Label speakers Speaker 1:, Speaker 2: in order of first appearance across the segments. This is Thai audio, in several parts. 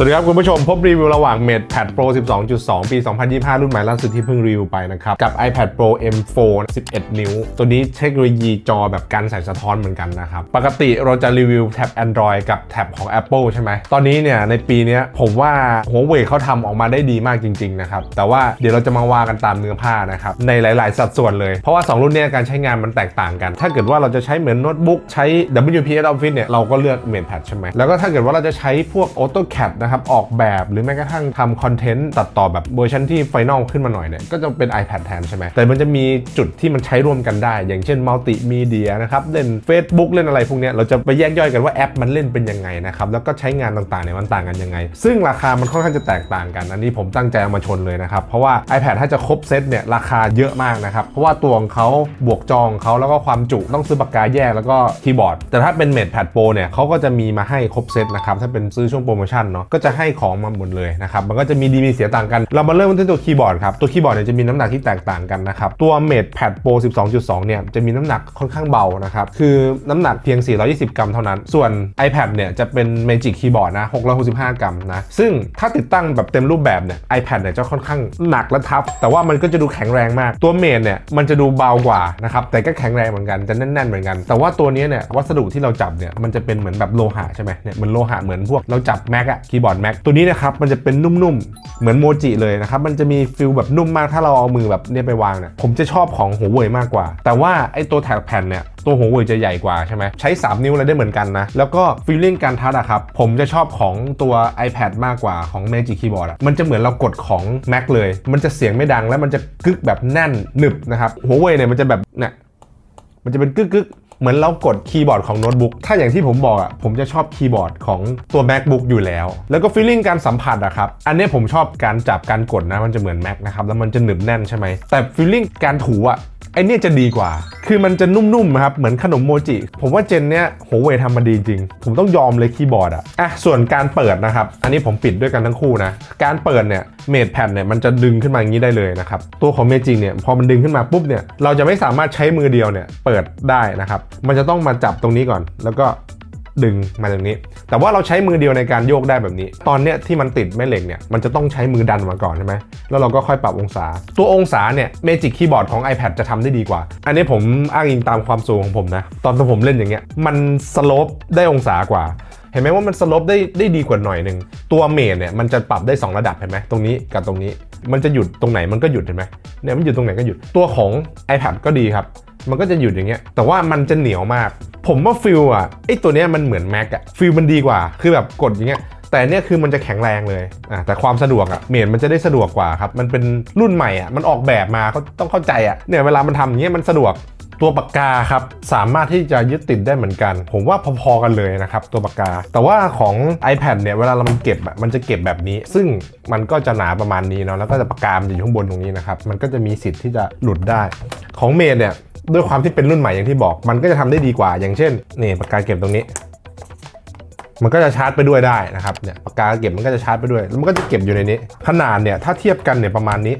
Speaker 1: สวัสดีครับ คุณผู้ชมพบรีวิวระหว่าง Mate Pad Pro 12.2 ปี 2025 รุ่นใหม่ล่าสุดที่เพิ่งรีวิวไปนะครับ กับ iPad Pro M4 11 นิ้ว ตัวนี้เทคโนโลยีจอแบบการแสงสะท้อนเหมือนกันนะครับ ปกติเราจะรีวิวแท็บ Android กับแท็บของ Apple ใช่ไหม ตอนนี้เนี่ยในปีนี้ผมว่าหัวเว่ยเขาทำออกมาได้ดีมากจริง ๆ นะครับ แต่ว่าเดี๋ยวเราจะมาว่ากันตามเนื้อผ้านะครับ ในหลาย ๆ สัดส่วนเลย เพราะว่า 2 รุ่นเนี้ยการใช้งานมันแตกต่างกัน ถ้าเกิดว่าเราจะใช้เหมือนโน้ตบุ๊กใช้ WPS Office เนี่ยเราก็เลือก Mate Pad ใช่ไหมแล้วก็ถ้าเกิดว่าเราจะใช้พวก AutoCAD นะครับออกแบบหรือแม้กระทั่งทำคอนเทนต์ตัดต่อแบบเวอร์ชันที่ไฟนอลขึ้นมาหน่อยเนี่ยก็จะเป็น iPad แทนใช่ไหมแต่มันจะมีจุดที่มันใช้ร่วมกันได้ อย่างเช่นมัลติมีเดียนะครับเล่น Facebook เล่นอะไรพวกเนี้ยเราจะไปแยกย่อยกันว่าแอปมันเล่นเป็นยังไงนะครับแล้วก็ใช้งานต่างๆเนี่ยมันต่างกันยังไง ซึ่งราคามันค่อนข้างจะแตกต่างกัน อันนี้ผมตั้งใจเอามาชนเลยนะครับเพราะว่า iPad ถ้าจะครบเซตเนี่ยราคาเยอะมากนะครับเพราะว่าตัวของเขาบวกจอของเขาแล้วก็ความจุต้องซื้อปากกาแยกแล้วก็คีย์บอร์ด แต่ถ้าเป็น Mate Pad Pro เนี่ยเขาก็จะมีมาให้ครบเซตนะครับถ้าเป็นซื้อช่วงโปรโมชั่นเนาะก็จะให้ของมาหมดเลยนะครับ มันก็จะมีดีมีเสียต่างกัน เรามาเริ่มที่ตัวคีย์บอร์ดครับ ตัวคีย์บอร์ดเนี่ยจะมีน้ำหนักที่แตกต่างกันนะครับ ตัว Mate Pad Pro 12.2 เนี่ยจะมีน้ำหนักค่อนข้างเบานะครับ คือน้ำหนักเพียง 420 กรัมเท่านั้น ส่วน iPad เนี่ยจะเป็น Magic Keyboard นะ 665 กรัมนะ ซึ่งถ้าติดตั้งแบบเต็มรูปแบบเนี่ย iPad เนี่ยจะค่อนข้างหนักและทับ แต่ว่ามันก็จะดูแข็งแรงมาก ตัว Mate เนี่ยมันจะดูเบากว่านะครับ แต่ก็แข็งแรงเหมือนกัน จะแน่นๆเหมือนกัน แต่ว่าตัวนี้เนี่ยวัสดุที่เราจับเนี่ยมันจะเป็นเหมือนแบบโลหะใช่ไหมเนี่ยเหมือนโลหะเหมือนพวกเราจับ Mac อะคียบอร์ด Mac ตัวนี้นะครับมันจะเป็นนุ่มๆ เหมือนโมจิเลยนะครับมันจะมีฟิลแบบนุ่มมากถ้าเราเอามือแบบเนี่ยไปวางเนี่ยผมจะชอบของหัวเว่ยมากกว่า แต่ว่าไอ้ตัวแท็กแผ่นเนี่ยตัวหัวเว่ยจะใหญ่กว่าใช่ไหมใช้ 3 นิ้วอะไรได้เหมือนกันนะ แล้วก็ฟีลลิ่งการทัชอะครับผมจะชอบของตัว iPad มากกว่าของ Magic Keyboard อะมันจะเหมือนเรากดของ Mac เลย มันจะเสียงไม่ดังแล้วมันจะกึกแบบแน่นหนึบนะครับหัวเว่ยเนี่ยมันจะแบบเนี่ยมันจะเป็นกึกกึก เหมือนเรากดคีย์บอร์ดของโน้ตบุ๊กถ้าอย่างที่ผมบอกอะผมจะชอบคีย์บอร์ดของตัว macbook อยู่แล้ว แล้วก็ฟีลลิ่งการสัมผัสอะครับอันนี้ผมชอบการจับการกดนะมันจะเหมือน Mac นะครับแล้วมันจะหนึบแน่นใช่ไหมแต่ฟีลลิ่งการถูอะไอเนี่ยจะดีกว่า คือมันจะนุ่มๆนะครับ เหมือนขนมโมจิ ผมว่าเจนเนี้ยโหเว่ทำมาดีจริง ผมต้องยอมเลยคีย์บอร์ดอะอะ ส่วนการเปิดนะครับ อันนี้ผมปิดด้วยกันทั้งคู่นะ การเปิดเนี่ยเมดแผ่นเนี่ยมันจะดึงขึ้นมาอย่างนี้ได้เลยนะครับ ตัวของเมจิเนี่ยพอมันดึงขึ้นมาปุ๊บเนี่ย เราจะไม่สามารถใช้มือเดียวเนี่ยเปิดได้นะครับมันจะต้องมาจับตรงนี้ก่อน แล้วก็ดึงมาตรงนี้ แต่ว่าเราใช้มือเดียวในการโยกได้แบบนี้ ตอนเนี้ยที่มันติดแม่เหล็กเนี่ยมันจะต้องใช้มือดันมาก่อนใช่ไหมแล้วเราก็ค่อยปรับองศา ตัวองศาเนี่ย Magic Keyboard ของ iPad จะทำได้ดีกว่า อันนี้ผมอ้างอิงตามความสูงของผมนะ ตอนที่ผมเล่นอย่างเงี้ยมันสโลปได้องศากว่าเห็นไหมว่ามันสลปได้ได้ดีกว่าหน่อยหนึ่งตัวเมดเนี่ยมันจะปรับได้ 2 ระดับเห็นไหมตรงนี้กับตรงนี้ มันจะหยุดตรงไหนมันก็หยุดเห็นไหมเนี่ยมันหยุดตรงไหนก็หยุดตัวของ iPad ก็ดีครับ มันก็จะหยุดอย่างเงี้ย แต่ว่ามันจะเหนียวมาก ผมว่าฟิลอะไอตัวเนี้ยมันเหมือน Mac อะฟิลมันดีกว่า คือแบบกดอย่างเงี้ย แต่เนี่ยคือมันจะแข็งแรงเลยอะแต่ความสะดวกอะเมดมันจะได้สะดวกกว่าครับ มันเป็นรุ่นใหม่อะมันออกแบบมาเขาต้องเข้าใจอะเนี่ยเวลามันทำอย่างเงี้ยมันสะดวก ตัวปากกาครับ สามารถที่จะยึดติดได้เหมือนกัน ผมว่าพอๆกันเลยนะครับ ตัวปากกา แต่ว่าของ iPad เนี่ยเวลาเรามันเก็บอะมันจะเก็บแบบนี้ ซึ่งมันก็จะหนาประมาณนี้เนาะแล้วก็จะปากกามันจะอยู่ข้างบนตรงนี้นะครับมันก็จะมีสิทธิ์ที่จะหลุดได้ ของเมดเนี่ย ด้วยความที่เป็นรุ่นใหม่อย่างที่บอก มันก็จะทำได้ดีกว่า อย่างเช่นนี่ปากกาเก็บตรงนี้ มันก็จะชาร์จไปด้วยได้นะครับเนี่ยปากกาเก็บมันก็จะชาร์จไปด้วยแล้วมันก็จะเก็บอยู่ในนี้ ขนาดเนี่ยถ้าเทียบกันเนี่ยประมาณนี้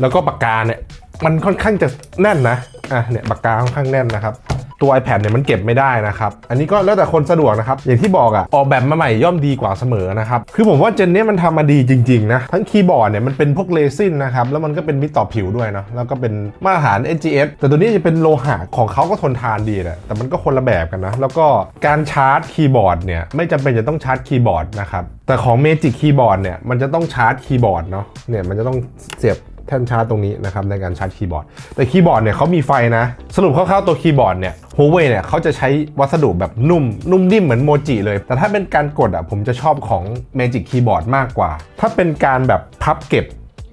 Speaker 1: แล้วก็ปากกาเนี่ยมันค่อนข้างจะแน่นนะอะเนี่ยปากกาค่อนข้างแน่นนะครับ ตัว iPad เนี่ยมันเก็บไม่ได้นะครับ อันนี้ก็แล้วแต่คนสะดวกนะครับ อย่างที่บอกอะออกแบบมาใหม่ย่อมดีกว่าเสมอนะครับ คือผมว่าเจนนี้มันทำมาดีจริงๆนะ ทั้งคีย์บอร์ดเนี่ยมันเป็นพวกเรซินนะครับ แล้วมันก็เป็นมิตรต่อผิวด้วยเนาะแล้วก็เป็นมาตรฐาน NGS แต่ตัวนี้จะเป็นโลหะของเขาก็ทนทานดีแหละ แต่มันก็คนละแบบกันนะ แล้วก็การชาร์จคีย์บอร์ดเนี่ยไม่จำเป็นจะต้องชาร์จคีย์บอร์ดนะครับ แต่ของ Magic Keyboard เนี่ยมันจะต้องชาร์จคีย์บอร์ดเนาะ เนี่ยมันจะต้องเสียบ แท่นชาร์จตรงนี้นะครับในการชาร์จคีย์บอร์ด แต่คีย์บอร์ดเนี่ยเขามีไฟนะ สรุปคร่าวๆตัวคีย์บอร์ดเนี่ยหัวเว่ยเนี่ยเขาจะใช้วัสดุแบบนุ่ม นุ่มนิ่มเหมือนโมจิเลย แต่ถ้าเป็นการกดอะผมจะชอบของ Magic Keyboard มากกว่า ถ้าเป็นการแบบพับเก็บ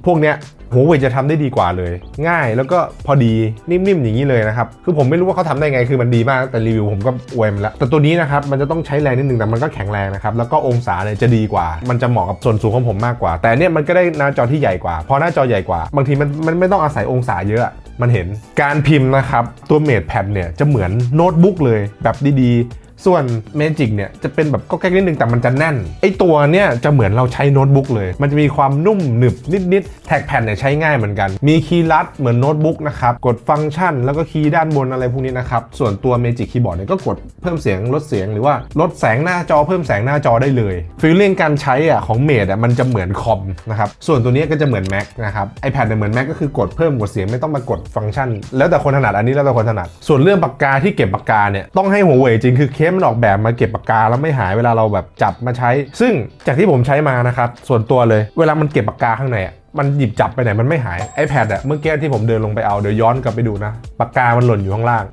Speaker 1: พวกเนี้ย หัวเว่ยจะทำได้ดีกว่าเลย ง่ายแล้วก็พอดีนิ่มๆอย่างนี้เลยนะครับ คือผมไม่รู้ว่าเขาทำได้ไงคือมันดีมากแต่รีวิวผมก็อวยมันแล้วแต่ตัวนี้นะครับมันจะต้องใช้แรงนิดนึงแต่มันก็แข็งแรงนะครับแล้วก็องศาเนี่ยจะดีกว่า มันจะเหมาะกับส่วนสูงของผมมากกว่า แต่เนี่ยมันก็ได้หน้าจอที่ใหญ่กว่าพอหน้าจอใหญ่กว่า บางทีมันมันไม่ต้องอาศัยองศาเยอะมันเห็นการพิมพ์นะครับตัวเมดแพดเนี่ยจะเหมือนโน้ตบุ๊กเลยแบบดีๆ ส่วน Magic เนี่ยจะเป็นแบบก็แก๊กนิดนึงแต่มันจะแน่น ไอตัวเนี่ยจะเหมือนเราใช้โน้ตบุ๊กเลย มันจะมีความนุ่มหนึบนิดๆแท็กแผ่นเนี่ยใช้ง่ายเหมือนกัน มีคีย์ลัดเหมือนโน้ตบุ๊กนะครับ กดฟังก์ชันแล้วก็คีย์ด้านบนอะไรพวกนี้นะครับ ส่วนตัว Magic Keyboard เนี่ยก็กดเพิ่มเสียงลดเสียงหรือว่าลดแสงหน้าจอเพิ่มแสงหน้าจอได้เลยฟีลลิ่งการใช้อะของเมดอะมันจะเหมือนคอมนะครับส่วนตัวนี้ก็จะเหมือน Mac นะครับ iPad เนี่ยเหมือน Mac ก็คือกดเพิ่มกดเสียงไม่ต้องมากดฟังก์ชัน แล้วแต่คนถนัดอันนี้แล้วแต่คนถนัด ส่วนเรื่องปากกาที่เก็บปากกาเนี่ยต้องให้หัวเว่ยจริงคือเคสมันออกแบบมาเก็บปากกาแล้วไม่หายเวลาเราแบบจับมาใช้ ซึ่งจากที่ผมใช้มานะครับส่วนตัวเลยเวลามันเก็บปากกาข้างในอะมันหยิบจับไปไหนมันไม่หาย iPad อะเมื่อกี้ที่ผมเดินลงไปเอาเดี๋ยวย้อนกลับไปดูนะปากกามันหล่นอยู่ข้างล่าง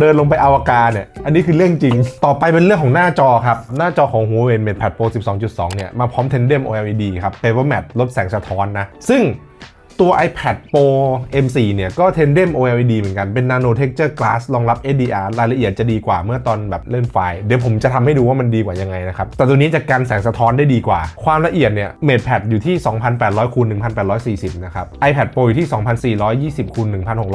Speaker 1: เดินลงไปอวกาศเนี่ย อันนี้คือเรื่องจริง ต่อไปเป็นเรื่องของหน้าจอครับ หน้าจอของ Huawei MatePad Pro 12.2 เนี่ย มาพร้อม Tandem OLED ครับ Paper Matte ลดแสงสะท้อนนะ ซึ่ง ตัว iPad Pro M4 เนี่ยก็ Tandem OLED เหมือนกัน เป็น Nano Texture Glass รองรับ HDR รายละเอียดจะดีกว่าเมื่อตอนแบบเล่นไฟล์ เดี๋ยวผมจะทำให้ดูว่ามันดีกว่ายังไงนะครับ แต่ตัวนี้จะกันแสงสะท้อนได้ดีกว่า ความละเอียดเนี่ย MatePad อยู่ที่ 2,800คูณ1,840 นะครับ iPad Pro อยู่ที่ 2,420คูณ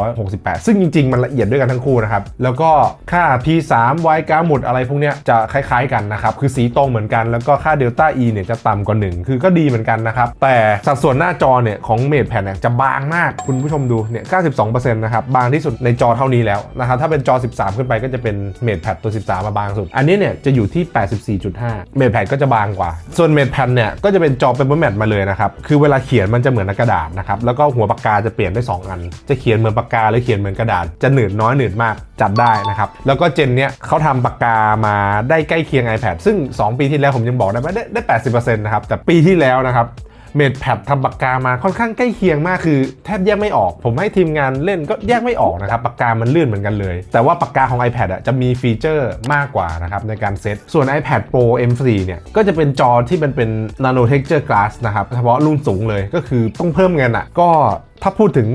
Speaker 1: 1,668 ซึ่งจริง ๆ มันละเอียดด้วยกันทั้งคู่นะครับ แล้วก็ค่า P3 Y กาหมุดอะไรพวกเนี้ยจะคล้าย ๆ กันนะครับ คือสีตรงเหมือนกัน แล้วก็ค่า Delta E เนี่ยจะต่ำกว่า1คือก็ดีเหมือนกันนะครับแต่สัดส่วนหน้าจอเนี่ยของ MatePad เนี่ยจะบางมากคุณผู้ชมดูเนี่ย 92%นะครับ บางที่สุดในจอเท่านี้แล้วนะครับถ้าเป็นจอ 13 ขึ้นไปก็จะเป็น MatePad ตัว 13 มาบางสุด อันนี้เนี่ยจะอยู่ที่ 84.5 MatePad ก็จะบางกว่า ส่วน MatePad เนี่ยก็จะเป็นจอ Paper Matte มาเลยนะครับคือเวลาเขียนมันจะเหมือนกระดาษนะครับแล้วก็หัวปากกาจะเปลี่ยนได้ 2 อัน จะเขียนเหมือนปากกาหรือเขียนเหมือนกระดาษจะหนืดน้อยหนืดมากจัดได้นะครับแล้วก็เจนเนี้ยเขาทำปากกามาได้ใกล้เคียง iPad ซึ่ง 2 ปีที่แล้วผมยังบอกได้ว่าได้ได้80%นะครับแต่ปีที่แล้วนะครับ เมดแพดทำปากกามาค่อนข้างใกล้เคียงมากคือแทบแยกไม่ออก ผมให้ทีมงานเล่นก็แยกไม่ออกนะครับปากกามันลื่นเหมือนกันเลย แต่ว่าปากกาของ iPad อะจะมีฟีเจอร์มากกว่านะครับในการเซตส่วน iPad Pro M4 เนี่ยก็จะเป็นจอที่มันเป็น Nano Texture Glass นะครับเฉพาะรุ่นสูงเลยก็คือต้องเพิ่มเงินอะก็ ถ้าพูดถึง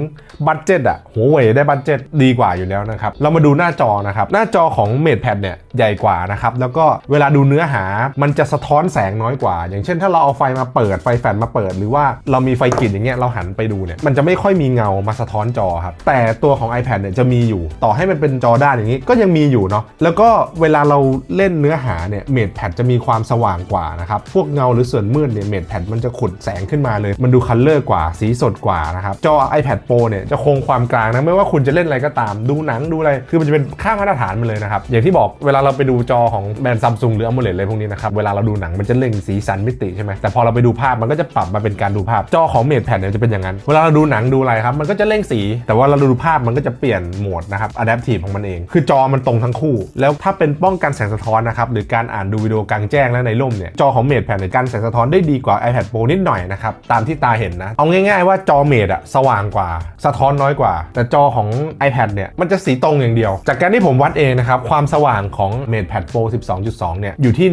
Speaker 1: บัตเจ็ตอะหัวเว่ยได้บัตเจ็ตดีกว่าอยู่แล้วนะครับ เรามาดูหน้าจอนะครับ หน้าจอของ MatePad เนี่ยใหญ่กว่านะครับ แล้วก็เวลาดูเนื้อหามันจะสะท้อนแสงน้อยกว่า อย่างเช่นถ้าเราเอาไฟมาเปิดไฟแฟลชมาเปิด หรือว่าเรามีไฟกริดอย่างเงี้ยเราหันไปดูเนี่ยมันจะไม่ค่อยมีเงามาสะท้อนจอครับ แต่ตัวของ iPad เนี่ยจะมีอยู่ต่อให้มันเป็นจอด้านอย่างนี้ก็ยังมีอยู่เนาะแล้วก็เวลาเราเล่นเนื้อหาเนี่ย MatePad จะมีความสว่างกว่านะครับพวกเงาหรือส่วนมืดเนี่ย MatePad มันจะขุดแสงขึ้นมาเลย มันดูคัลเลอร์กว่าสีสดกว่านะครับจอ iPad Pro เนี่ยจะคงความกลางนะไม่ว่าคุณจะเล่นอะไรก็ตามดูหนังดูอะไร คือมันจะเป็นค่ามาตรฐานมันเลยนะครับ อย่างที่บอกเวลาเราไปดูจอของแบรนด์ซัมซุงหรือ AMOLED อะไรพวกนี้นะครับ เวลาเราดูหนังมันจะเล่งสีสันมิติใช่ไหมแต่พอเราไปดูภาพมันก็จะปรับมาเป็นการดูภาพจอของ MatePad เนี่ยจะเป็นอย่างนั้น เวลาเราดูหนังดูอะไรครับมันก็จะเร่งสี แต่ว่าเราดูภาพมันก็จะเปลี่ยนโหมดนะครับ Adaptive ของมันเอง คือจอมันตรงทั้งคู่ แล้วถ้าเป็นป้องกันแสงสะท้อนนะครับหรือการอ่านดูวิดีโอกลางแจ้งและในร่มเนี่ยจอของ MatePad เนี่ยกันแสงสะท้อนได้ดีกว่า iPad Pro นิดหน่อยนะครับตามที่ตาเห็นนะเอาง่ายๆว่าจอ Mate อะสว่างกว่า สะท้อนน้อยกว่า แต่จอของ iPad เนี่ยมันจะสีตรงอย่างเดียว จากการที่ผมวัดเองนะครับ ความสว่างของ MatePad Pro 12.2 เนี่ย อยู่ที่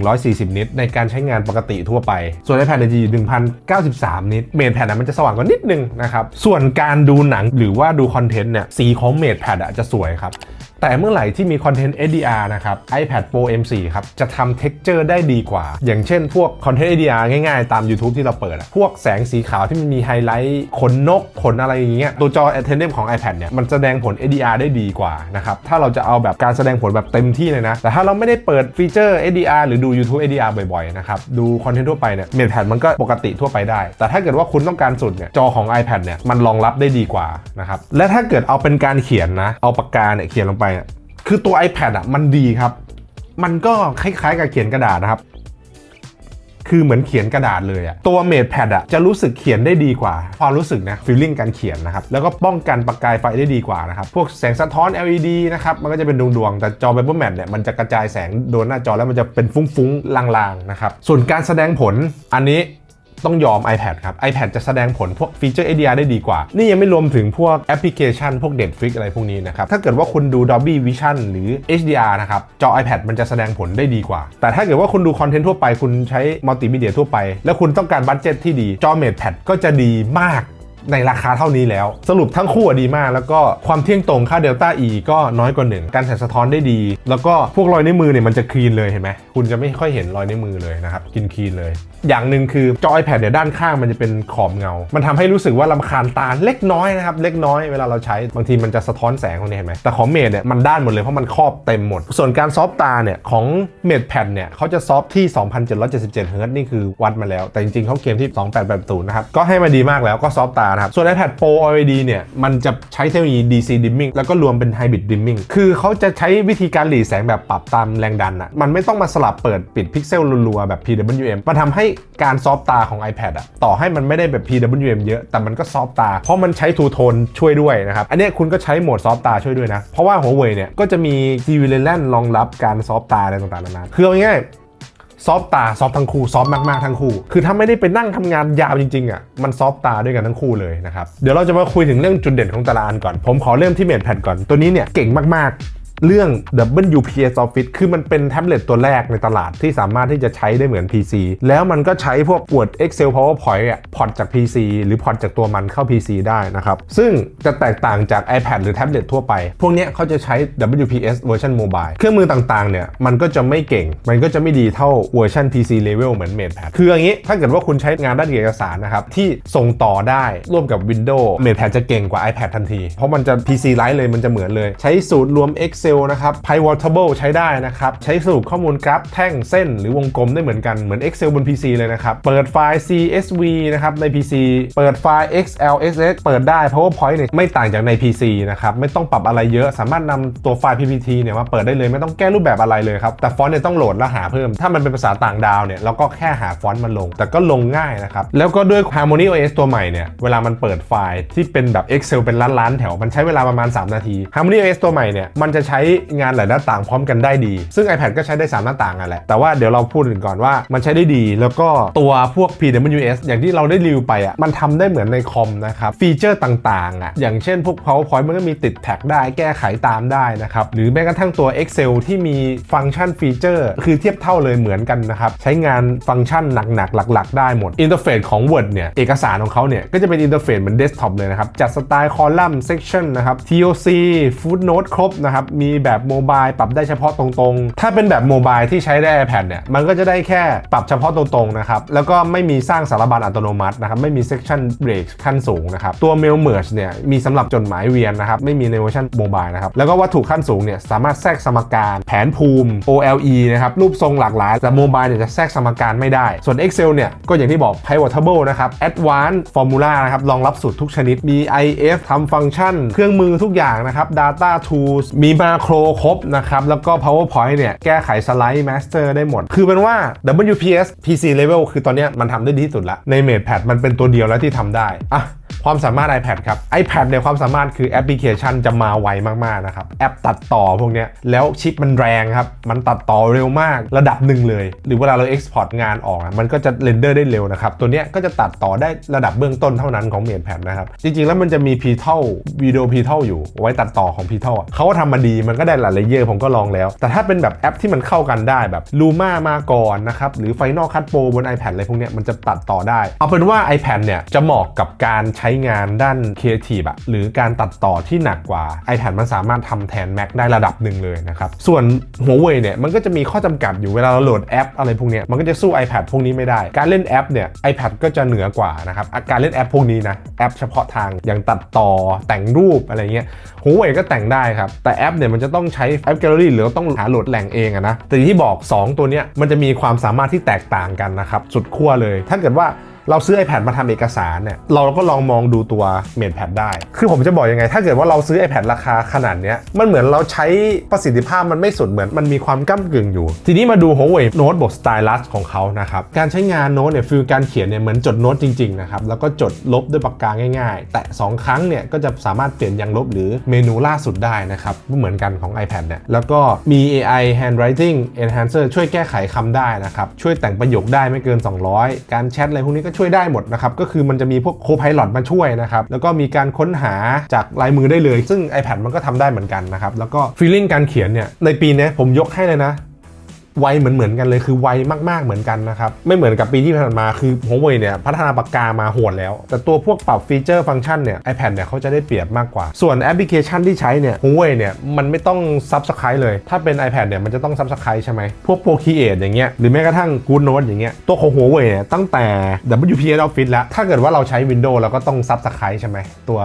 Speaker 1: 1,140 นิตในการใช้งานปกติทั่วไป ส่วน iPad จะอยู่ 1,093 นิต MatePad นะมันจะสว่างกว่านิดนึงนะครับ ส่วนการดูหนังหรือว่าดูคอนเทนต์เนี่ยสีของ MatePad อะจะสวยครับ แต่เมื่อไหร่ที่มีคอนเทนต์ HDR นะครับ iPad Pro M4 ครับ จะทำ texture ได้ดีกว่า อย่างเช่นพวกคอนเทนต์ HDR ง่ายๆ ตาม YouTube ที่เราเปิดอะพวกแสงสีขาวที่มันมีไฮไลท์ขนนกขนอะไรอย่างเงี้ย ตัวจอ Attendant ของ iPad เนี่ย มันแสดงผล HDR ได้ดีกว่านะครับ ถ้าเราจะเอาแบบการแสดงผลแบบเต็มที่เลยนะ แต่ถ้าเราไม่ได้เปิดฟีเจอร์ HDR หรือดู YouTube HDR บ่อยๆ นะครับ ดูคอนเทนต์ทั่วไปเนี่ย MatePad มันก็ปกติทั่วไปได้ แต่ถ้าเกิดว่าคุณต้องการสุดเนี่ย จอของ iPad เนี่ย มันรองรับได้ดีกว่านะครับ และถ้าเกิดเอาเป็นการเขียนนะ เอาปากกาเนี่ยเขียนลงไปอะคือตัว iPad อะมันดีครับ มันก็คล้ายๆกับเขียนกระดาษนะครับ คือเหมือนเขียนกระดาษเลยอะตัว MatePad อะจะรู้สึกเขียนได้ดีกว่า ความรู้สึกนะฟีลลิ่งการเขียนนะครับ แล้วก็ป้องกันประกายไฟได้ดีกว่านะครับ พวกแสงสะท้อน LED นะครับ มันก็จะเป็นดวงๆ แต่จอ Paper Matte เนี่ยมันจะกระจายแสงโดนหน้าจอแล้วมันจะเป็นฟุ้งๆ ลางๆ นะครับ ส่วนการแสดงผลอันนี้ ต้องยอม iPad ครับ iPad จะแสดงผลพวกฟีเจอร์ HDR ได้ดีกว่า นี่ยังไม่รวมถึงพวกแอปพลิเคชัน พวก Netflix อะไรพวกนี้นะครับ ถ้าเกิดว่าคุณดู Dolby Vision หรือ HDR นะครับ จอ iPad มันจะแสดงผลได้ดีกว่า แต่ถ้าเกิดว่าคุณดูคอนเทนต์ทั่วไป คุณใช้มัลติมีเดียทั่วไป แล้วคุณต้องการบัตเจ็ตที่ดี จอ MatePad ก็จะดีมากในราคาเท่านี้แล้ว สรุปทั้งคู่อะดีมาก แล้วก็ความเที่ยงตรงค่าเดลต้า E ก็น้อยกว่าหนึ่งการแสงสะท้อนได้ดี แล้วก็พวกรอยนิ้วมือเนี่ยมันจะคลีนเลยเห็นไหมคุณจะไม่ค่อยเห็นรอยนิ้วมือเลยนะครับกินคลีนเลยอย่างหนึ่งคือจอ iPad เนี่ยด้านข้างมันจะเป็นขอบเงา มันทำให้รู้สึกว่าลำคาญตาเล็กน้อยนะครับ เล็กน้อยเวลาเราใช้บางทีมันจะสะท้อนแสงตรงนี้เห็นไหมแต่ของเมดเนี่ยมันด้านหมดเลยเพราะมันครอบเต็มหมด ส่วนการซอฟต์ตาเนี่ยของเมดแพดเนี่ยเขาจะซอฟที่ 2777เฮิร์ตนี่คือวัดมาแล้ว แต่จริงๆเขาเกมที่ 2880นะครับ ก็ให้มาดีมากแล้วก็ซอฟต์ตานะครับ ส่วน iPad Pro OLED เนี่ยมันจะใช้เทคโนโลยี DC dimming แล้วก็รวมเป็น hybrid dimming คือเขาจะใช้วิธีการหลีแสงแบบปรับตามแรงดันอะมันไม่ต้องมาสลับเปิดปิดพิกเซลรัวๆแบบ PWM มันทำให้การซอฟตาของ iPad อะต่อให้มันไม่ได้แบบ PWM เยอะ แต่มันก็ซอฟตา เพราะมันใช้ทูโทนช่วยด้วยนะครับ อันนี้คุณก็ใช้โหมดซอฟตาช่วยด้วยนะ เพราะว่า Huawei เนี่ยก็จะมี TV Lens รองรับการซอฟตาอะไรต่างๆนานาคือเอาง่ายซอฟตาซอฟทั้งคู่ซอฟมากๆทั้งคู่ คือถ้าไม่ได้ไปนั่งทำงานยาวจริงๆอะมันซอฟตาด้วยกันทั้งคู่เลยนะครับ เดี๋ยวเราจะมาคุยถึงเรื่องจุดเด่นของแต่ละอันก่อน ผมขอเริ่มที่เมดแพดก่อน ตัวนี้เนี่ยเก่งมากๆ เรื่อง WPS Office คือมันเป็นแท็บเล็ตตัวแรกในตลาดที่สามารถที่จะใช้ได้เหมือน PC แล้วมันก็ใช้พวก Word Excel PowerPoint อะพอร์ตจาก PC หรือพอร์ตจากตัวมันเข้า PC ได้นะครับ ซึ่งจะแตกต่างจาก iPad หรือแท็บเล็ตทั่วไป พวกเนี้ยเขาจะใช้ WPS เวอร์ชัน Mobile เครื่องมือต่างๆ เนี่ย มันก็จะไม่เก่ง มันก็จะไม่ดีเท่าเวอร์ชัน PC level เหมือน MatePad คืออย่างนี้ ถ้าเกิดว่าคุณใช้งานด้านเอกสารนะครับ ที่ส่งต่อได้ร่วมกับ Windows MatePad จะเก่งกว่า iPad ทันที เพราะมันจะ PC ไลท์เลยมันจะเหมือนเลย ใช้สูตรรวม Excel นะครับ Pivotable ใช้ได้นะครับ ใช้สรุปข้อมูลกราฟแท่งเส้นหรือวงกลมได้เหมือนกันเหมือน Excel บน PC เลยนะครับ เปิดไฟล์ CSV นะครับใน PC เปิดไฟล์ XLSX เปิดได้ PowerPoint เนี่ยไม่ต่างจากใน PC นะครับ ไม่ต้องปรับอะไรเยอะสามารถนำตัวไฟล์ PPT เนี่ยมาเปิดได้เลยไม่ต้องแก้รูปแบบอะไรเลยครับ แต่ฟอนต์เนี่ยต้องโหลดแล้วหาเพิ่ม ถ้ามันเป็นภาษาต่างดาวเนี่ยเราก็แค่หาฟอนต์มาลง แต่ก็ลงง่ายนะครับ แล้วก็ด้วย Harmony OS ตัวใหม่เนี่ยเวลามันเปิดไฟล์ที่เป็นแบบ Excel เป็นล้านๆแถวมันใช้เวลาประมาณ 3 นาที Harmony OS ตัวใหม่เนี่ยมันจะใช้ช้งานหลายหน้าต่างพร้อมกันได้ดี ซึ่ง iPad ก็ใช้ได้ 3 หน้าต่างอะแหละ แต่ว่าเดี๋ยวเราพูดถึงก่อนว่ามันใช้ได้ดี แล้วก็ตัวพวก PWS อย่างที่เราได้รีวิวไปอะมันทำได้เหมือนในคอมนะครับ ฟีเจอร์ต่างๆอะอย่างเช่นพวก PowerPoint มันก็มีติดแท็กได้แก้ไขตามได้นะครับ หรือแม้กระทั่งตัว Excel ที่มีฟังก์ชันฟีเจอร์ คือเทียบเท่าเลยเหมือนกันนะครับ ใช้งานฟังก์ชันหนักๆหลัก ๆ ได้หมดอินเทอร์เฟซของ Word เนี่ยเอกสารของเขาเนี่ยก็จะเป็นอินเทอร์เฟซเหมือนเดสก์ท็อปเลยนะครับจัดสไตล์คอลัมน์เซกชันนะครับ TOC Footnote ครบนะครับมีีแบบโมบายปรับได้เฉพาะตรงๆ ถ้าเป็นแบบโมบายที่ใช้ได้ iPad เนี่ย มันก็จะได้แค่ปรับเฉพาะตรงๆนะครับ แล้วก็ไม่มีสร้างสารบัญอัตโนมัตินะครับ ไม่มี section break ขั้นสูงนะครับ ตัว mail merge เนี่ย มีสำหรับจดหมายเวียนนะครับ ไม่มีในเวอร์ชันโมบายนะครับ แล้วก็วัตถุขั้นสูงเนี่ย สามารถแทรกสมการแผนภูมิ OLE นะครับ รูปทรงหลากหลาย แต่โมบายเนี่ยจะแทรกสมการไม่ได้ ส่วน Excel เนี่ย ก็อย่างที่บอก pivotable นะครับ advanced formula นะครับ รองรับสูตรทุกชนิด มี IF ทำฟังก์ชัน เครื่องมือทุกอย่างนะครับ data tools มีมาโครครบนะครับ แล้วก็ powerpoint เนี่ย แก้ไขสไลด์ master ได้หมด คือเป็นว่า WPS PC level คือตอนนี้มันทำได้ดีที่สุดละใน MatePad มันเป็นตัวเดียวแล้วที่ทำได้ อะความสามารถ iPad ครับ iPad เนี่ยความสามารถคือแอปพลิเคชันจะมาไวมากๆนะครับ แอปตัดต่อพวกเนี้ยแล้วชิปมันแรงครับ มันตัดต่อเร็วมากระดับหนึ่งเลย หรือเวลาเรา Export งานออก มันก็จะเรนเดอร์ได้เร็วนะครับ ตัวเนี้ยก็จะตัดต่อได้ระดับเบื้องต้นเท่านั้นของ MatePad นะครับ จริงๆ แล้วมันจะมี p t a l วิดีโอ p t a l อยู่ไว้ตัดต่อของ p t a l เขาทำมาดีมันก็ได้หลายเลเยอร์ผมก็ลองแล้ว แต่ถ้าเป็นแบบแอปที่มันเข้ากันได้แบบ Luma มาก่อนนะครับหรือ Final Cut Pro บน iPad อะไรพวกเนี้ยมันจะตัดต่อได้ เอาเป็นว่า iPad เนี่ยจะเหมาะกับการใช้งานด้าน Creative อะหรือการตัดต่อที่หนักกว่า iPad มันสามารถทำแทน Mac ได้ระดับหนึ่งเลยนะครับ ส่วน Huawei เนี่ยมันก็จะมีข้อจำกัดอยู่เวลาเราโหลดแอป อะไรพวกเนี้ยมันก็จะสู้ iPad พวกนี้ไม่ได้ การเล่นแอปเนี่ย iPad ก็จะเหนือกว่านะครับการเล่นแอปพวกนี้นะแอปเฉพาะทางอย่างตัดต่อแต่งรูปอะไรเงี้ย Huawei ก็แต่งได้ครับ แต่แอปเนี่ยมันจะต้องใช้แอปแกลเลอรี่หรือต้องหาโหลดแหล่งเองอะนะแต่ที่บอก 2 ตัวเนี้ยมันจะมีความสามารถที่แตกต่างกันนะครับสุดขั้วเลย ถ้าเกิดว่า เราซื้อ iPad มาทำเอกสารเนี่ยเราก็ลองมองดูตัว MatePad ได้ คือผมจะบอกยังไง ถ้าเกิดว่าเราซื้อ iPad ราคาขนาดเนี้ยมันเหมือนเราใช้ประสิทธิภาพมันไม่สุดเหมือนมันมีความก้ากึ่งอยู่ ทีนี้มาดู Huawei Note บวก Stylus ของเขานะครับการใช้งานโน้ตเนี่ยฟิลการเขียนเนี่ยเหมือนจดโน้ตจริงๆนะครับแล้วก็จดลบด้วยปากกาง่ายๆ แต่ 2 ครั้งเนี่ยก็จะสามารถเปลี่ยนยังลบหรือเมนูล่าสุดได้นะครับเหมือนกันของ iPad เนี่ยแล้วก็มี AI Handwriting Enhancer ช่วยแก้ไขคำได้นะครับช่วยแต่งประโยคได้ไม่เกิน 200 การแชทอะไรพวกนี้ก็ช่วยได้หมดนะครับ ก็คือมันจะมีพวก Copilot มาช่วยนะครับ แล้วก็มีการค้นหาจากลายมือได้เลย ซึ่ง iPad มันก็ทำได้เหมือนกันนะครับ แล้วก็ฟีลลิ่งการเขียนเนี่ย ในปีนี้ผมยกให้เลยนะ ไวเหมือนเหมือนกันเลยคือไวมากๆเหมือนกันนะครับ ไม่เหมือนกับปีที่ผ่านมาคือ Huawei เนี่ยพัฒนาปากกามาโหดแล้ว แต่ตัวพวกปรับฟีเจอร์ฟังก์ชันเนี่ย iPad เนี่ยเขาจะได้เปรียบมากกว่า ส่วนแอปพลิเคชันที่ใช้เนี่ย Huawei เนี่ยมันไม่ต้อง Subscribe เลย ถ้าเป็น iPad เนี่ยมันจะต้อง Subscribe ใช่ไหมพวก Procreate อย่างเงี้ยหรือแม้กระทั่ง Good Note อย่างเงี้ยตัวของ Huawei เนี่ยตั้งแต่ WPS Office แล้วถ้าเกิดว่าเราใช้ Windows เราก็ต้อง Subscribe ใช่ไหมตัว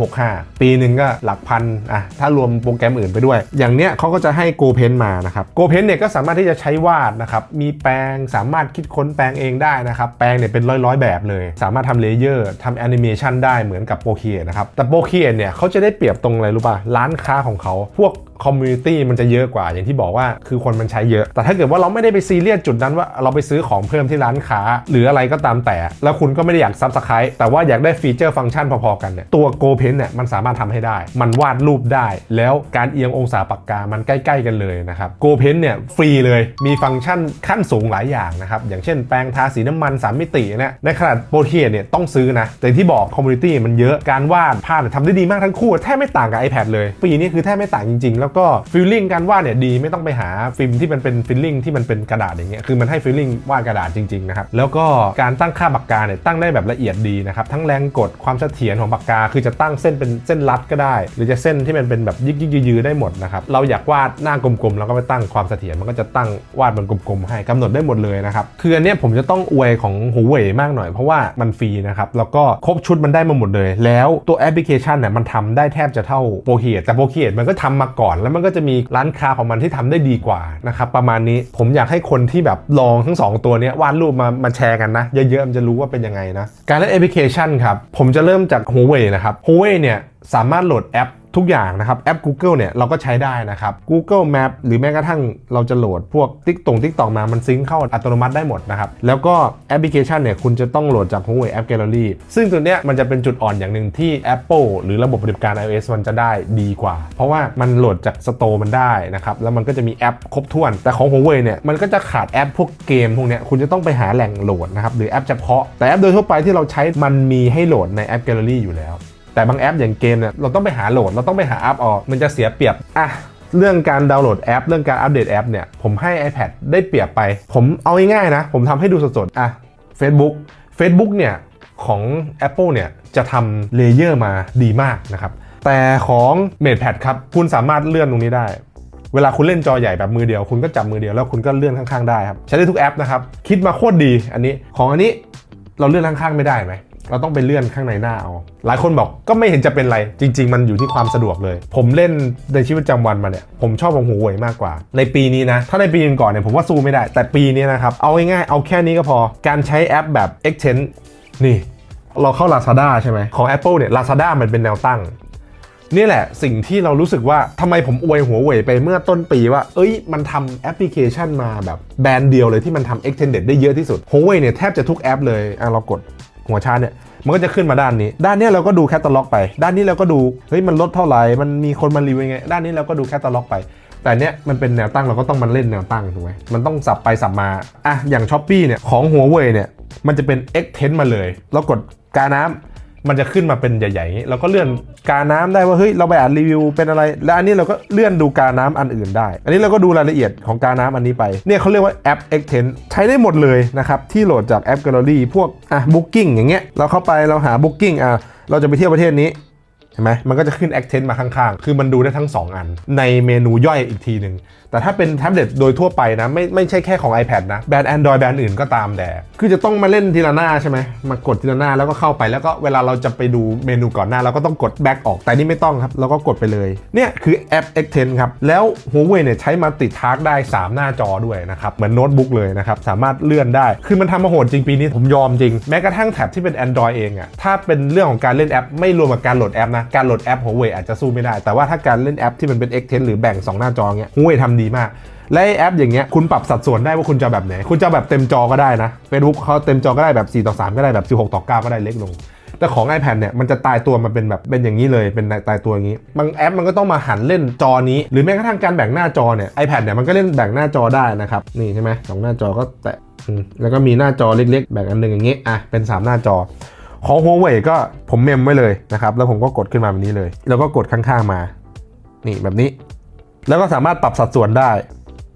Speaker 1: 365 ปีหนึ่งก็หลักพันอะถ้ารวมโปรแกรมอื่นไปด้วย อย่างเนี้ยเขาก็จะให้ Go Pen มานะครับ Go Pen เนี่ยก็สามารถที่จะใช้วาดนะครับ มีแปลงสามารถคิดค้นแปลงเองได้นะครับ แปลงเนี่ยเป็นร้อยๆ แบบเลย สามารถทำเลเยอร์ทำแอนิเมชันได้เหมือนกับโปรเคียนะครับ แต่โปรเคียเนี่ยเขาจะได้เปรียบตรงอะไรรู้ป่ะ ร้านค้าของเขา พวก คอมมูนิตี้มันจะเยอะกว่าอย่างที่บอกว่าคือคนมันใช้เยอะ แต่ถ้าเกิดว่าเราไม่ได้ไปซีเรียสจุดนั้นว่าเราไปซื้อของเพิ่มที่ร้านค้า หรืออะไรก็ตามแต่ แล้วคุณก็ไม่ได้อยากซับสไครต์แต่ว่าอยากได้ฟีเจอร์ฟังก์ชันพอๆกันเนี่ยตัว Go Pen เนี่ยมันสามารถทำให้ได้ มันวาดรูปได้ แล้วการเอียงองศาปากกามันใกล้ ๆ กันเลยนะครับ Go Pen เนี่ยฟรีเลยมีฟังก์ชันขั้นสูงหลายอย่างนะครับอย่างเช่นแปรงทาสีน้ำมันสามมิติเนี่ยในขนาดโปรเทียเนี่ยต้องซื้อนะแต่ที่บอกคอมมูนิตี้มันเยอะการวาดภาพทำได้ดีมากทั้งคู่แทบไม่ต่างกับ iPad เลยปีนี้คือแทบไม่ต่างจริงๆแล้วก็ฟีลลิ่งการวาดเนี่ยดีไม่ต้องไปหาฟิล์มที่มันเป็นฟีลลิ่งที่มันเป็นกระดาษอย่างเงี้ยคือมันให้ฟีลลิ่งวาดกระดาษจริงๆนะครับแล้วก็การตั้งค่าปากกาเนี่ยตั้งได้แบบละเอียดดีนะครับทั้งแรงกดความเสถียรของปากกา คือจะตั้งเส้นเป็นเส้นรัดก็ได้ หรือจะเส้นที่มันเป็นแบบยิกๆยือได้หมดนะครับเราอยากวาดหน้ากลมๆเราก็ไปตั้งความเสถียรมันก็จะตั้งวาดเป็นกลมๆให้กำหนดได้หมดเลยนะครับคืออันเนี้ยผมจะต้องอวยของ Huawei มากหน่อยเพราะว่ามันฟรีนะครับแล้วก็ครบชุดมันได้มาหมดเลย แล้วตัวแอปพลิเคชันเนี่ยมันทำได้แทบจะเท่าโปรเ a t แต่โปรเ a t มันก็ทำมาก่อนแล้วมันก็จะมีร้านค้าของมันที่ทำได้ดีกว่านะครับประมาณนี้ผมอยากให้คนที่แบบลองทั้ง 2 ตัวนี้วาดรูปมามาแชร์กันนะ เยอะๆมันจะรู้ว่าเป็นยังไงนะ การเล่นแอปพลิเคชันครับผมจะเริ่มจาก Huawei นะครับ Huawei เนี่ยสามารถโหลดแอป ทุกอย่างนะครับแอป Google เนี่ยเราก็ใช้ได้นะครับ Google Map หรือแม้กระทั่งเราจะโหลดพวก t ิ k ตง t ิ k ต o มามันซิงเข้าอัตโนมัติได้หมดนะครับ แล้วก็แอปพลิเคชันเนี่ยคุณจะต้องโหลดจาก Huawei App Gallery ซึ่งตัวเนี้ยมันจะเป็นจุดอ่อนอย่างหนึ่งที่ Apple หรือระบบปฏิบัติการ iOS มันจะได้ดีกว่า เพราะว่ามันโหลดจาก Store มันได้นะครับแล้วมันก็จะมีแอปครบถ้วน แต่ของ Huawei เนี่ยมันก็จะขาดแอปพวกเกมพวกเนี้ยคุณจะต้องไปหาแหล่งโหลดนะครับหรือแอปเฉพาะแต่แอปโดยทั่วไปที่เราใช้มันมีให้โหลดในแอป Gallery อยู่แล้ว แต่บางแอปอย่างเกมเนี่ยเราต้องไปหาโหลดเราต้องไปหาแอปออก มันจะเสียเปรียบอะเรื่องการดาวน์โหลดแอป เรื่องการอัปเดตแอปเนี่ยผมให้ iPad ได้เปรียบไป ผมเอาง่ายๆนะ ผมทำให้ดูสดๆอะ Facebook Facebook เนี่ยของ Apple เนี่ยจะทำเลเยอร์มาดีมากนะครับแต่ของ MatePad ครับคุณสามารถเลื่อนตรงนี้ได้ เวลาคุณเล่นจอใหญ่แบบมือเดียว คุณก็จับมือเดียวแล้วคุณก็เลื่อนข้างๆได้ครับใช้ได้ทุกแอปนะครับคิดมาโคตรดีอันนี้ของอันนี้เราเลื่อนข้างๆไม่ได้ไหม เราต้องไปเลื่อนข้างในหน้าเอา หลายคนบอกก็ไม่เห็นจะเป็นไร จริง ๆ มันอยู่ที่ความสะดวกเลย ผมเล่นในชีวิตประจำวันมาเนี่ย ผมชอบของหูเว่ยมากกว่า ในปีนี้นะ ถ้าในปีก่อนเนี่ยผมว่าสู้ไม่ได้ แต่ปีนี้นะครับ เอาง่ายๆ เอาแค่นี้ก็พอ การใช้แอปแบบ Extend นี่ เราเข้า Lazada ใช่ไหมของ Apple เนี่ย Lazada มันเป็นแนวตั้งนี่แหละสิ่งที่เรารู้สึกว่าทำไมผมอวยหัวเว่ยไปเมื่อต้นปีว่า เอ้ย มันทำแอปพลิเคชันมาแบบแบรนด์เดียวเลยที่มันทำ extended ได้เยอะที่สุดหัวเว่ยเนี่ยแทบจะทุกแอปเลยอะเรากด หัวชาร์จเนี่ยมันก็จะขึ้นมาด้านนี้ ด้านนี้เราก็ดูแคตตาล็อกไป ด้านนี้เราก็ดูเฮ้ยมันลดเท่าไหร่มันมีคนมารีวิวยังไง ด้านนี้เราก็ดูแคตตาล็อกไป แต่เนี้ยมันเป็นแนวตั้งเราก็ต้องมันเล่นแนวตั้งถูกไหมมันต้องสับไปสับมาอะอย่างช้อปปี้เนี่ยของหัวเว่ยเนี่ยมันจะเป็น extend มาเลย เรากดกาน้ำ มันจะขึ้นมาเป็นใหญ่ๆนี้เราก็เลื่อนกาน้ำได้ว่าเฮ้ยเราไปอ่านรีวิวเป็นอะไร แล้วอันนี้เราก็เลื่อนดูกาน้ำอันอื่นได้ อันนี้เราก็ดูรายละเอียดของกาน้ำอันนี้ไป เนี่ยเขาเรียกว่าแอป Extend ใช้ได้หมดเลยนะครับ ที่โหลดจากแอป Gallery พวกอะ Booking อย่างเงี้ยเราเข้าไปเราหา Booking อะเราจะไปเที่ยวประเทศนี้เห็นไหมมันก็จะขึ้น Extend มาข้างๆ คือมันดูได้ทั้ง 2 อัน ในเมนูย่อยอีกทีหนึ่ง แต่ถ้าเป็นแท็บเล็ตโดยทั่วไปนะไม่ไม่ใช่แค่ของ iPad นะแบรนด์ Android แบรนด์อื่นก็ตามแต่ คือจะต้องมาเล่นทีละหน้าใช่ไหมมากดทีละหน้าแล้วก็เข้าไปแล้วก็เวลาเราจะไปดูเมนูก่อนหน้าเราก็ต้องกด back ออกแต่นี่ไม่ต้องครับเราก็กดไปเลยเนี่ยคือแอป Extend ครับแล้ว Huawei เนี่ยใช้มาติดทาร์กได้ 3 หน้าจอด้วยนะครับเหมือนโน้ตบุ๊กเลยนะครับสามารถเลื่อนได้ คือมันทำมาโหดจริงปีนี้ผมยอมจริงแม้กระทั่งแท็บที่เป็น Android เองอะถ้าเป็นเรื่องของการเล่นแอป ไม่รวมกับการโหลดแอปนะการโหลดแอป Huawei อาจจะสู้ไม่ได้แต่ว่าถ้าการเล่นแอปที่มันเป็น Extend หรือแบ่ง 2 หน้าจอเงี้ย Huawei ทำดีมาก และแอปอย่างเงี้ยคุณปรับสัดส่วนได้ว่าคุณจะแบบไหน คุณจะแบบเต็มจอก็ได้นะ Facebook เขาเต็มจอก็ได้แบบ4ต่อ3ก็ได้แบบ16ต่อ9ก็ได้เล็กลงแต่ของ iPad เนี่ยมันจะตายตัวมาเป็นแบบเป็นอย่างนี้เลยเป็นตายตัวอย่างนี้ บางแอปมันก็ต้องมาหันเล่นจอนี้ หรือแม้กระทั่งการแบ่งหน้าจอเนี่ย iPad เนี่ยมันก็เล่นแบ่งหน้าจอได้นะครับนี่ใช่ไหมสองหน้าจอก็แตะแล้วก็มีหน้าจอเล็กๆ แบ่งอันหนึ่งอย่างนี้อะเป็น 3 หน้าจอ ของ Huawei ก็ผมเมมไว้เลยนะครับแล้วผมก็กดขึ้นมาแบบนี้เลย แล้วก็กดข้างๆมา นี่แบบนี้ แล้วก็สามารถปรับสัดส่วนได้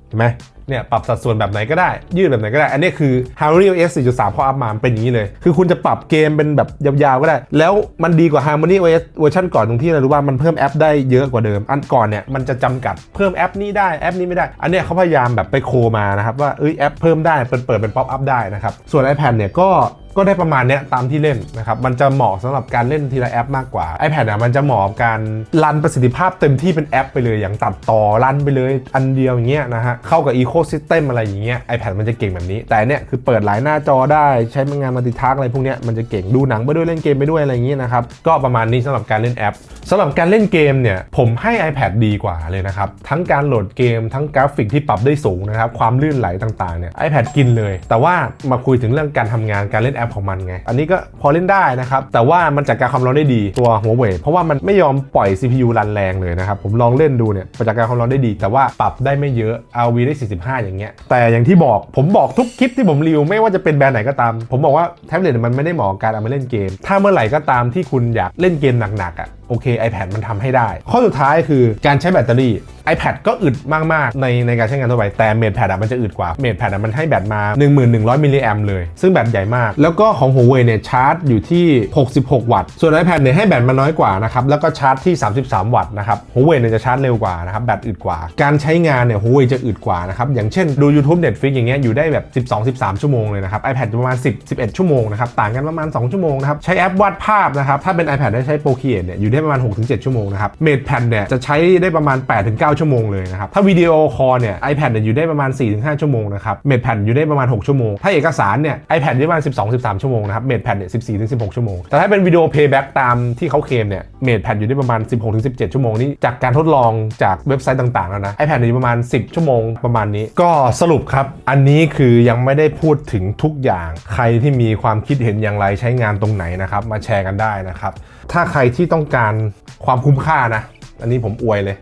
Speaker 1: เห็นไหมเนี่ยปรับสัดส่วนแบบไหนก็ได้ ยืดแบบไหนก็ได้ อันนี้คือ Harmony OS 4.3 พออัพมามเป็นอย่างนี้เลย คือคุณจะปรับเกมเป็นแบบยาวๆ ก็ได้ แล้วมันดีกว่า Harmony OS เวอร์ชันก่อนตรงที่อะไรรู้ว่ามันเพิ่มแอปได้เยอะกว่าเดิม อันก่อนเนี่ยมันจะจำกัดเพิ่มแอปนี้ได้แอปนี้ไม่ได้ อันเนี้ยเขาพยายามแบบไปโคมานะครับว่าเอ้ยแอปเพิ่มได้เปิดเปิดเป็นป๊อปอัพได้นะครับส่วน iPad เนี่ยก็ ก็ได้ประมาณเนี้ยตามที่เล่นนะครับมันจะเหมาะสำหรับการเล่นทีละแอปมากกว่า iPad อะมันจะเหมาะกับการรันประสิทธิภาพเต็มที่เป็นแอปไปเลยอย่างตัดต่อรันไปเลยอันเดียวอย่างเงี้ยนะฮะเข้ากับ Ecosystem อะไรอย่างเงี้ย iPad มันจะเก่งแบบนี้ แต่เนี่ยคือเปิดหลายหน้าจอได้ใช้งานมัลติทัสอะไรพวกเนี้ยมันจะเก่งดูหนังไปด้วยเล่นเกมไปด้วยอะไรอย่างเงี้ยนะครับก็ประมาณนี้สำหรับการเล่นแอปสำหรับการเล่นเกมเนี่ยผมให้ iPad ดีกว่าเลยนะครับทั้งการโหลดเกมทั้งกราฟิกที่ปรับได้สูงนะครับความลื่นไหลต่างๆเนี่ย iPad กินเลย แต่ว่ามาคุยถึงเรื่องการทำงานการเล่นแอปของมันไง อันนี้ก็พอเล่นได้นะครับ แต่ว่ามันจัดการความร้อนได้ดีตัวหัวเว่ยเพราะว่ามันไม่ยอมปล่อย CPU รันแรงเลยนะครับผมลองเล่นดูเนี่ยจัดการความร้อนได้ดี แต่ว่าปรับได้ไม่เยอะ RV ได้ 45 อย่างเงี้ยแต่อย่างที่บอกผมบอกทุกคลิปที่ผมรีวิวไม่ว่าจะเป็นแบรนด์ไหนก็ตาม ผมบอกว่าแท็บเล็ตมันไม่ได้เหมาะกับการเอามาเล่นเกม ถ้าเมื่อไหร่ก็ตามที่คุณอยากเล่นเกมหนักๆอะโอเค iPad มันทำให้ได้ ข้อสุดท้ายคือการใช้แบตเตอรี่ iPad ก็อึดมาก ๆ ในในการใช้งานทั่วไป แต่เมดแพดมันจะอึดกว่าเมดแพดมันให้แบตมา 1100 มิลลิแอมเลย ซึ่งแบตใหญ่มาก แล้วก็ของ Huawei เนี่ยชาร์จอยู่ที่ 66 วัตต์ ส่วน iPad เนี่ยให้แบตมาน้อยกว่านะครับ แล้วก็ชาร์จที่ 33 วัตต์นะครับ Huawei เนี่ยจะชาร์จเร็วกว่านะครับ แบตอึดกว่า การใช้งานเนี่ย Huawei จะอึดกว่านะครับ อย่างเช่นดู YouTube Netflix อย่างเงี้ยอยู่ได้แบบ 12-13 ชั่วโมงเลยนะครับ iPad ประมาณ 10-11 ชั่วโมงนะครับ ต่างกันประมาณ 2 ชั่วโมงนะครับ ใช้แอปวาดภาพนะครับ ถ้าเป็น iPad ได้ใช้ Procreate เนี่ยอยู่ได้ประมาณ 6-7 ชั่วโมงนะครับ MatePad เนี่ยจะใช้ได้ประมาณ 8-9 ชั่วโมงเลยนะครับถ้าวิดีโอคอลเนี่ย iPad เนี่ยอยู่ได้ประมาณ 4-5 ชั่วโมงนะครับ MatePad อยู่ได้ประมาณ 6 ชั่วโมง ถ้าเอกสารเนี่ย iPad อยู่ได้ประมาณ 12-13 ชั่วโมงนะครับ MatePad เนี่ย 14-16 ชั่วโมง แต่ถ้าเป็นวิดีโอ Playback ตามที่เขาเคลมเนี่ย MatePad อยู่ได้ประมาณ 16-17 ชั่วโมงนี่จากการทดลองจากเว็บไซต์ต่างๆแล้วนะ iPad เนี่ยอยู่ประมาณ 10 ชั่วโมงประมาณนี้ ก็สรุปครับอันนี้คือยังไม่ได้พูดถึงทุกอย่างใครที่มีความคิดเห็นอย่างไรใช้งานตรงไหนนะครับมาแชร์กันได้นะครับ ถ้าใครที่ต้องการความคุ้มค่านะ อันนี้ผมอวยเลย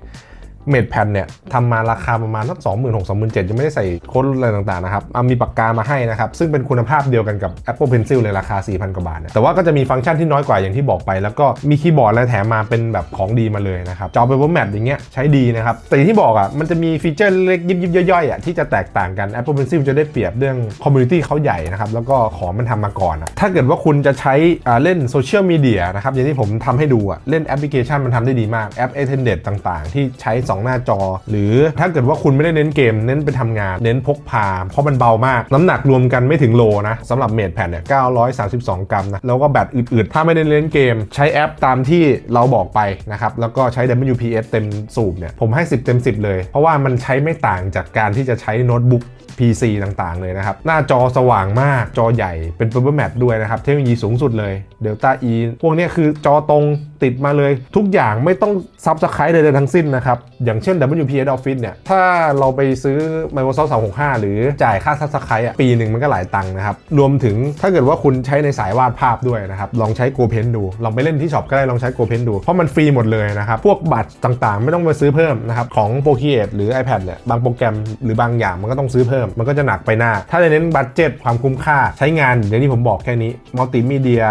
Speaker 1: เมดแพนเนี่ยทำมาราคาประมาณสักสองหมื่นหกสองหมื่นเจ็ดยังไม่ได้ใส่โค้ดอะไรต่างๆนะครับเอามีปากกามาให้นะครับ ซึ่งเป็นคุณภาพเดียวกันกับ Apple Pencil เลยราคา 4,000 กว่าบาทเนี่ยแต่ว่าก็จะมีฟังก์ชันที่น้อยกว่าอย่างที่บอกไป แล้วก็มีคีย์บอร์ดอะไรแถมมาเป็นแบบของดีมาเลยนะครับจอเปเปอร์แมทอย่างเงี้ยใช้ดีนะครับแต่ที่บอกอะมันจะมีฟีเจอร์เล็กยิบยิบย่อยๆอะที่จะแตกต่างกัน Apple Pencil จะได้เปรียบเรื่องคอมมูนิตี้เขาใหญ่นะครับแล้วก็ของมันทำมาก่อนอะถ้าเกิดว่าคุณจะใช้อ่าเล่นโซเชียลมีเดียนะครับอย่างที่ผมทำให้ดูอะเล่นแอปพลิเคชันมันทำได้ดีมากแอป Attended ต่าง ๆ ที่ใช้2หน้าจอ หรือถ้าเกิดว่าคุณไม่ได้เน้นเกม เน้นไปทำงาน เน้นพกพา เพราะมันเบามาก น้ำหนักรวมกันไม่ถึงโลนะสำหรับเมดแผ่นเนี่ย932 กรัมนะ แล้วก็แบตอืดๆถ้าไม่ได้เล่นเกม ใช้แอปตามที่เราบอกไปนะครับ แล้วก็ใช้ WPS เต็มสูบเนี่ย ผมให้ 10 เต็ม 10 เลย เพราะว่ามันใช้ไม่ต่างจากการที่จะใช้โน้ตบุ๊ก PC ต่างๆ เลยนะครับ หน้าจอสว่างมาก จอใหญ่ เป็น p e r f o r m a t ด้วยนะครับ เทคโนโลยีสูงสุดเลย Delta E พวกนี้คือจอตรง ติดมาเลย ทุกอย่างไม่ต้องซับสไครต์ใดๆทั้งสิ้นนะครับ อย่างเช่น WPS Office เนี่ย ถ้าเราไปซื้อ Microsoft 365 หรือจ่ายค่าซับสไครต์ปีหนึ่งมันก็หลายตังค์นะครับ รวมถึงถ้าเกิดว่าคุณใช้ในสายวาดภาพด้วยนะครับ ลองใช้ Go Pen ดู ลองไปเล่นที่ช็อปก็ได้ลองใช้ Go Pen ดู เพราะมันฟรีหมดเลยนะครับ พวกบัตรต่างๆ ไม่ต้องไปซื้อเพิ่มนะครับของ Procreate หรือ iPad เนี่ยบางโปรแกรมหรือบางอย่างมันก็ต้องซื้อเพิ่มมันก็จะหนักไปหน้า ถ้าจะเน้นบัตเจ็ตความคุ้มค่าใช้งานอย่างที่ผมบอกแค่นี้มัลติมีเดีย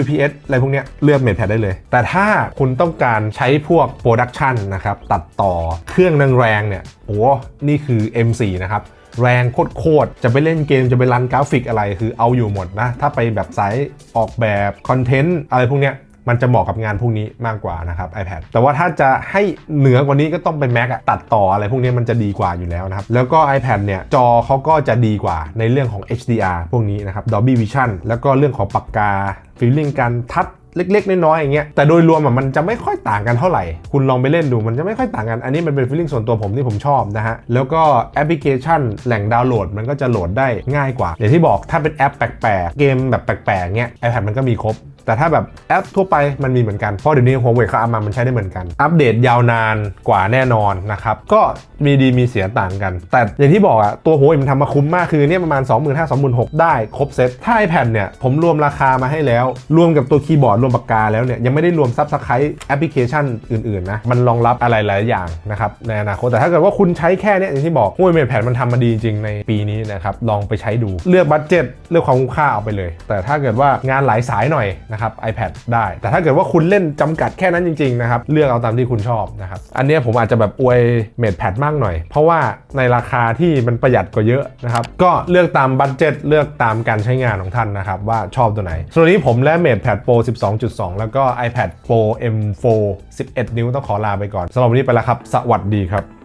Speaker 1: WPS อะไรพวกเนี้ยเลือกเมดแพดได้เลย แต่ถ้าาคุณต้องการใช้พวกโปรดักชันนะครับ ตัดต่อเครื่องแรงๆเนี่ยโอ้นี่คือ M4 นะครับแรงโคตรๆ จะไปเล่นเกมจะไปรันกราฟิกอะไรคือเอาอยู่หมดนะ ถ้าไปแบบสายออกแบบคอนเทนต์อะไรพวกเนี้ย มันจะเหมาะกับงานพวกนี้มากกว่านะครับ iPad แต่ว่าถ้าจะให้เหนือกว่านี้ก็ต้องเป็น Mac อะตัดต่ออะไรพวกนี้มันจะดีกว่าอยู่แล้วนะครับ แล้วก็ iPad เนี่ยจอเขาก็จะดีกว่าในเรื่องของ HDR พวกนี้นะครับ Dolby Vision แล้วก็เรื่องของปากกา feeling การทัดเล็ก ๆ น้อยๆอย่างเงี้ยแต่โดยรวมอะมันจะไม่ค่อยต่างกันเท่าไหร่ คุณลองไปเล่นดูมันจะไม่ค่อยต่างกัน อันนี้มันเป็นฟีลลิ่งส่วนตัวผมที่ผมชอบนะฮะ แล้วก็แอปพลิเคชันแหล่งดาวน์โหลดมันก็จะโหลดได้ง่ายกว่า อย่างที่บอกถ้าเป็นแอปแปลกๆ เกมแบบแปลกๆเงี้ย iPad มันก็มีครบ แต่ถ้าแบบแอปทั่วไปมันมีเหมือนกัน เพราะเดี๋ยวนี้ Huawei เขาเอามามันใช้ได้เหมือนกัน อัปเดตยาวนานกว่าแน่นอนนะครับ ก็มีดีมีเสียต่างกัน แต่อย่างที่บอกอะตัว Huawei มันทำมาคุ้มมาก คือเนี่ยประมาณ 25,000 2 6 0 0ได้ครบเซ็ตถ้า iPad เนี่ย ผมรวมราคามาให้แล้ว รวมกับตัวคีย์บอร์ดรวมปากกาแล้วเนี่ย ยังไม่ได้รวมซับสไครต์แอปพลิเคชันอื่นๆนะมันรองรับอะไรหลายอย่างนะครับในอนาคตแต่ถ้าเกิดว่าคุณใช้แค่เนี้ยอย่างที่บอก Huawei MatePad มันทำมาดีจริงในปีนี้นะครับลองไปใช้ดูเลือกบัตเจ็ตเลือกความคุ้มค่าเอาไปเลย แต่ถ้าเกิดว่างานหลายสายหน่อยนะครับ iPad ได้ แต่ถ้าเกิดว่าคุณเล่นจำกัดแค่นั้นจริงๆนะครับ เลือกเอาตามที่คุณชอบนะครับ อันเนี้ยผมอาจจะแบบอวยเมดแพดมากหน่อย เพราะว่าในราคาที่มันประหยัดกว่าเยอะนะครับ ก็เลือกตามบัตเจ็ตเลือกตามการใช้งานของท่านนะครับ ว่าชอบตัวไหน ส่วนวันนี้ผมและเมดแพด Pro 12.2 แล้วก็ iPad Pro M4 11 นิ้วต้องขอลาไปก่อนสำหรับวันนี้ไปแล้วครับ สวัสดีครับ